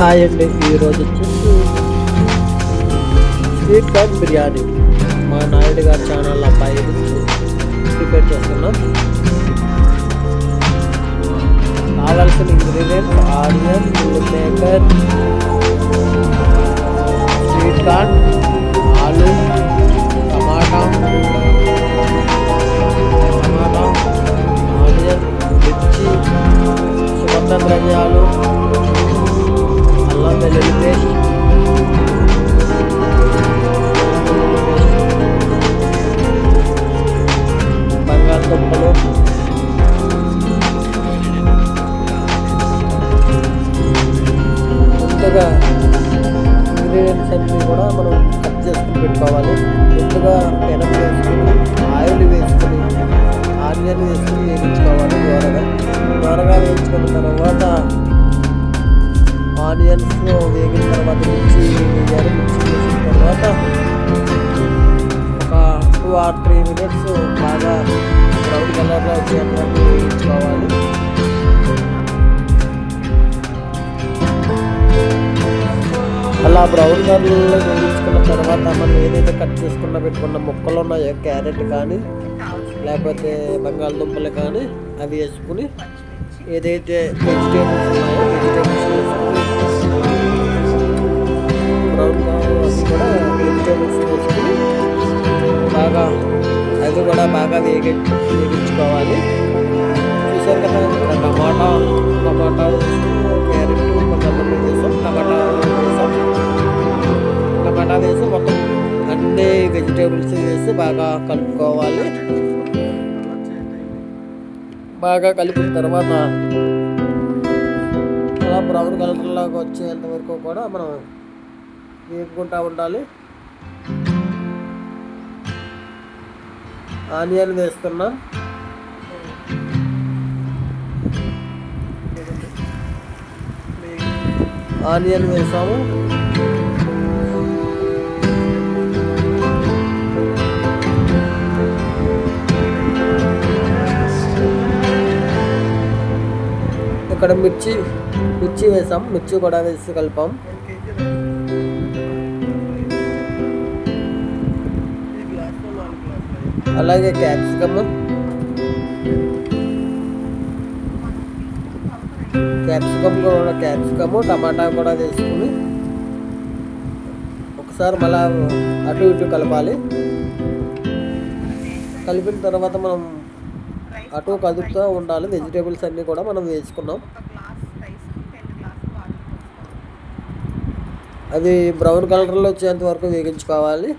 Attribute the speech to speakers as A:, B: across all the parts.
A: Hi అండి ఈరోజు వచ్చేసి స్వీట్ కార్న్ బిర్యానీ. మా నాయుడు గారి ఛానల్ అబ్బాయి ప్రిపేర్ చేస్తున్నాం. కావాల్సిన ఇంగ్రీడియంట్స్ ఆనియన్ మిల్ మేకర్ వేయించుకోవాలి దూరగా దూరగా వేయించుకున్న తర్వాత ఆనియన్స్ వేగిన తర్వాత మిర్చి వేయాలి మిర్చి వేసిన తర్వాత ఒక టూ ఆర్ త్రీ మినిట్స్ బాగా బ్రౌన్ కలర్లో వచ్చేటువంటి వేయించుకోవాలి అలా బ్రౌన్ కలర్లో వేయించుకున్న తర్వాత మనం ఏదైతే కట్ చేసుకున్న పెట్టుకున్న ముక్కలు ఉన్నాయో క్యారెట్ కానీ లేకపోతే బంగాళదుంపలు కానీ అవి వేసుకుని ఏదైతే వెజిటేబుల్స్ ఉన్నాయో వెజిటేబుల్స్ వేసుకుని బ్రౌన్ అవి కూడా వెజిటేబుల్స్ వేసుకుని బాగా అవి కూడా బాగా వేగి వేగించుకోవాలి. చూసారు కదా ఇక్కడ టమాటా టమాటా క్యారెట్ కొంతమంది వేసాం టమాటా వేసాం. టమాటా వేసి మొత్తం అన్ని వెజిటేబుల్స్ వేసి బాగా కలుపుకోవాలి. బాగా కలిపిన తర్వాత అలా బ్రౌన్ కలర్లాగా వచ్చేంత వరకు కూడా మనం వేపుకుంటూ ఉండాలి. ఆనియన్ వేస్తున్నాం. ఆనియన్ వేసాము. ఇక్కడ మిర్చి మిర్చి వేసాం. మిర్చి కూడా వేసి కలిపాం అలాగే క్యాప్సికమ్. క్యాప్సికమ్ కూడా క్యాప్సికమ్ టమాటా కూడా తీసుకుని ఒకసారి మళ్ళా అటు ఇటు కలపాలి. కలిపిన తర్వాత మనం అటు కదుపుతూ ఉండాలి. వెజిటేబుల్స్ అన్నీ కూడా మనం వేసుకున్నాం. అది బ్రౌన్ కలర్లో వచ్చేంత వరకు వేగించుకోవాలి.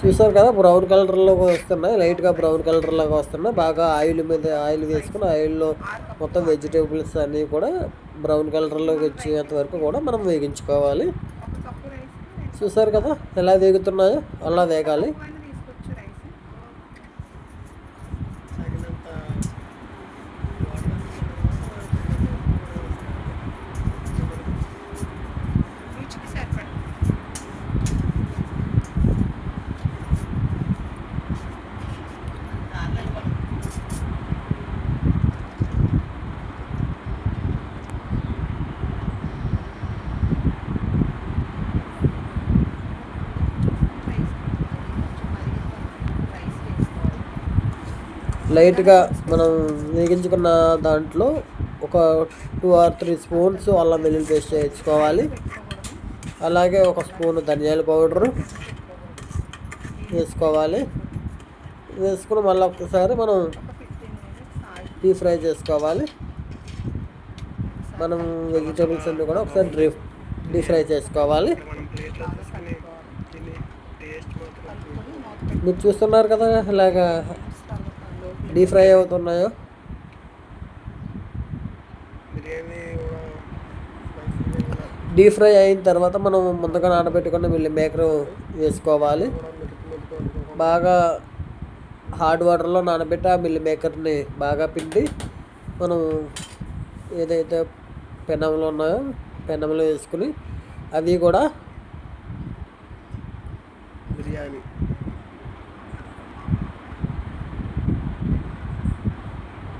A: చూసారు కదా బ్రౌన్ కలర్లోకి వస్తున్నాయి. లైట్గా బ్రౌన్ కలర్లోకి వస్తున్నాయి. బాగా ఆయిల్ మీద ఆయిల్ వేసుకుని ఆయిల్లో మొత్తం వెజిటేబుల్స్ అన్నీ కూడా బ్రౌన్ కలర్లోకి వచ్చేంత వరకు కూడా మనం వేగించుకోవాలి. చూసారు కదా ఎలా దిగుతున్నాయో అలా వేగాలి. లైట్గా మనం వేగించుకున్న దాంట్లో ఒక టూ ఆర్ త్రీ స్పూన్స్ అల్లం వెల్లుల్లి పేస్ట్ వేసుకోవాలి అలాగే ఒక స్పూన్ ధనియాల పౌడరు వేసుకోవాలి. వేసుకుని మళ్ళీ ఒకసారి మనం డీప్ ఫ్రై చేసుకోవాలి. మనం వెజిటేబుల్స్ అన్నీ కూడా ఒకసారి డ్రీ డీప్ ఫ్రై చేసుకోవాలి. మీరు చూస్తున్నారు కదా ఇలాగా డీప్ ఫ్రై అవుతున్నాయో? డీప్ ఫ్రై అయిన తర్వాత మనం ముందుగా నానబెట్టుకున్న మిల్లి మేకర్ వేసుకోవాలి. బాగా హాట్ వాటర్లో నానబెట్టి ఆ మిల్లి మేకర్ని బాగా పిండి మనం ఏదైతే పెనంలో ఉన్నాయో పెనంలో వేసుకుని అవి కూడా
B: బిర్యానీ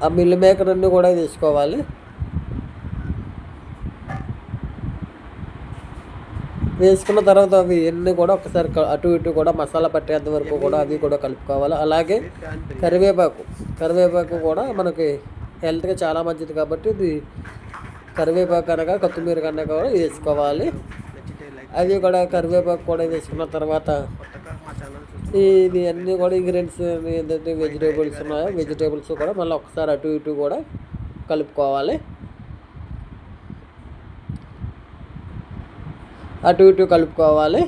A: ఆ మిల్ మేకర్ అన్నీ కూడా తీసుకోవాలి. వేసుకున్న తర్వాత అవి అన్నీ కూడా ఒకసారి అటు ఇటు కూడా మసాలా పట్టేంత వరకు కూడా అవి కూడా కలుపుకోవాలి. అలాగే కరివేపాకు కరివేపాకు కూడా మనకి హెల్త్గా చాలా మంచిది కాబట్టి ఇది కరివేపాకు అనగా కొత్తిమీర కన్నా కూడా వేసుకోవాలి. అది కూడా కరివేపాకు కూడా వేసుకున్న తర్వాత ఇది అన్నీ కూడా ఇంగ్రీడియంట్స్ ఏంటంటే వెజిటేబుల్స్ ఉన్నాయో వెజిటేబుల్స్ కూడా మళ్ళీ ఒకసారి అటు ఇటు కూడా కలుపుకోవాలి. అటు ఇటు కలుపుకోవాలి.